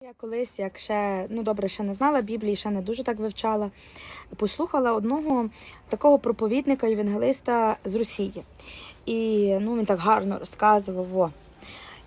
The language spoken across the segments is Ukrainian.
Я колись, як ще ну добре, ще не знала Біблії, ще не дуже так вивчала. Послухала одного такого проповідника євангелиста з Росії. І ну, він так гарно розказував. О.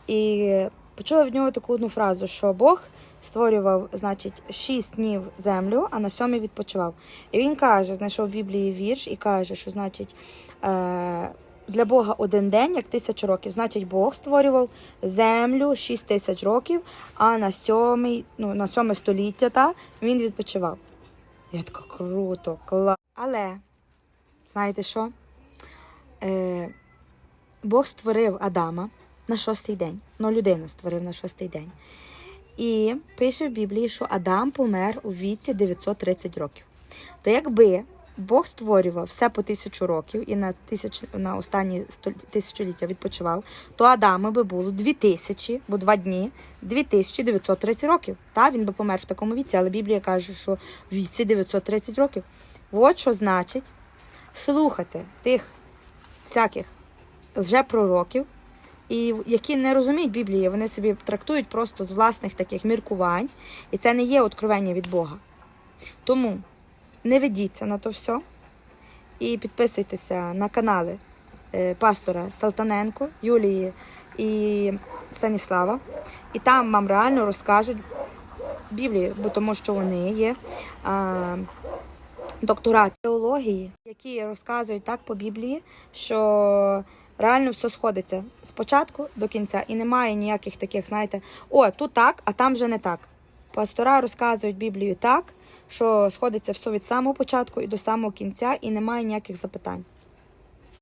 І почула від нього таку одну фразу, що Бог створював, значить, шість днів землю, а на сьомий відпочивав. І він каже, знайшов в Біблії вірш і каже, що значить. Е- для Бога один день, як тисячу років. Значить, Бог створював землю 6 тисяч років, а на сьомий, ну, на сьоме століття та, він відпочивав. Я така круто, клас. Але, знаєте що? Е, Бог створив Адама на шостий день. Ну, людину створив на шостий день. І пише в Біблії, що Адам помер у віці 930 років. То якби Бог створював все по тисячу років і на тисяч на останні тисячоліття відпочивав, то Адаму би було дві тисячі, бо два дні, 2930 років. Та він би помер в такому віці, але Біблія каже, що в віці 930 років. От що значить слухати тих всяких лжепророків, і які не розуміють Біблії, вони собі трактують просто з власних таких міркувань, і це не є откровення від Бога. Тому не ведіться на то все і підписуйтеся на канали е, пастора Салтаненко, Юлії і Станіслава. І там вам реально розкажуть Біблію, бо тому що вони є а, доктора теології, які розказують так по Біблії, що реально все сходиться з початку до кінця, і немає ніяких таких, знаєте, о, тут так, а там вже не так. Пастора розказують Біблію так, що сходиться все від самого початку і до самого кінця, і немає ніяких запитань.